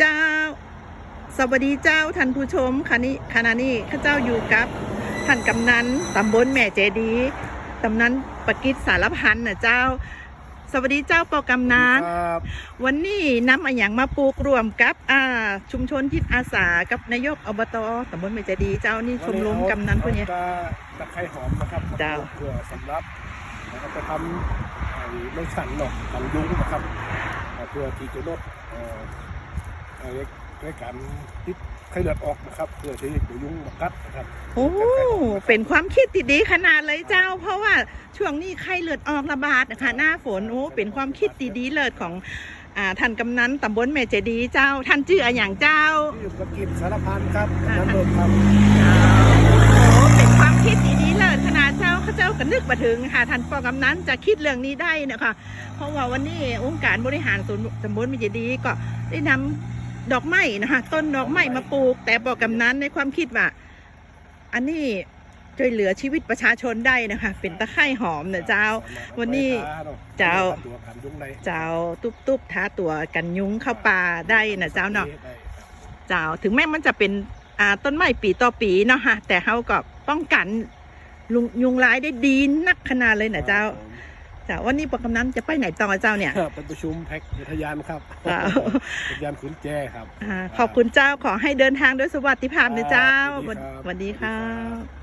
เจ้า สวัสดีเจ้าท่านผู้ชมคณะนี้คณะนี้ข้าเจ้าอยู่กับท่านกำนันตำบลแม่เจดีตำนันปกิจสารพันธ์นะเจ้า สวัสดีเจ้าปอกำนันครับวันนี้นำอะอย่างมาปลูกรวมกับอ่าชุมชนทิศอาสากับนายกอบตตำบลแม่เจดีเจ้านี่ชมรมกำนันพวกเนี้ยตะตะไคร้หอมนะครับเจ้า เพื่อสำรับแล้วก็จะทำไอ้ไม่ฉันหรอกกันยุงนะครับเพื่อที่จะลดเอ่อเอ่อ ในการติดไข้เลือดออกนะครับ เพื่อที่จะยุงมากัดนะครับโอ้เป็นความคิดที่ดีขนาดเลยเจ้า เพราะว่าช่วงนี้ไข้เลือดออกระบาดนะคะหน้าฝนโอ้เป็นความคิดดีๆเลิศของอ่าท่านกำนันตำบลแม่เจดีเจ้า ท่านชื่ออะอย่างเจ้าที่อยู่กับกินสารพันครับอ่านั่นเบิกครับโอ้เป็นความคิดดีๆเลยขนาดเจ้าเขาเจ้าก็นึกมาถึงค่ะท่านปอกำนันจะคิดเรื่องนี้ได้นะคะเพราะว่าวันนี้องค์การบริหารส่วนตำบลมิจดีก็ได้นำ ดอกไม้นะคะต้นดอกไม้มาปลูก แต่ปอกกำนั้นในความคิดว่า อันนี้ช่วยเหลือชีวิตประชาชนได้นะคะ เป็นตะไคร่หอมเนะเจ้า วันนี้เจ้าตัวกันยุงในเจ้าตุ๊บท้าตัวกันยุ้งเข้าป่าได้นะเจ้าเนาะเจ้าถึงแม้มันจะเป็นอ่าต้นไม้ปีต่อปีเนาะฮะแต่เขาก็ป้องกันลุงยุงร้ายได้ดีนักขนาดเลยนะเจ้า จ้าวันนี้ปกำนันจะไปไหนต่อเจ้าเนี่ยครับเป็นประชุมแพ็กอุทยานครับเจ้าอุทยานขุนแจครับอ่าขอบคุณเจ้าขอให้เดินทางด้วยสวัสดิภาพนะเจ้าครับสวัสดีครับ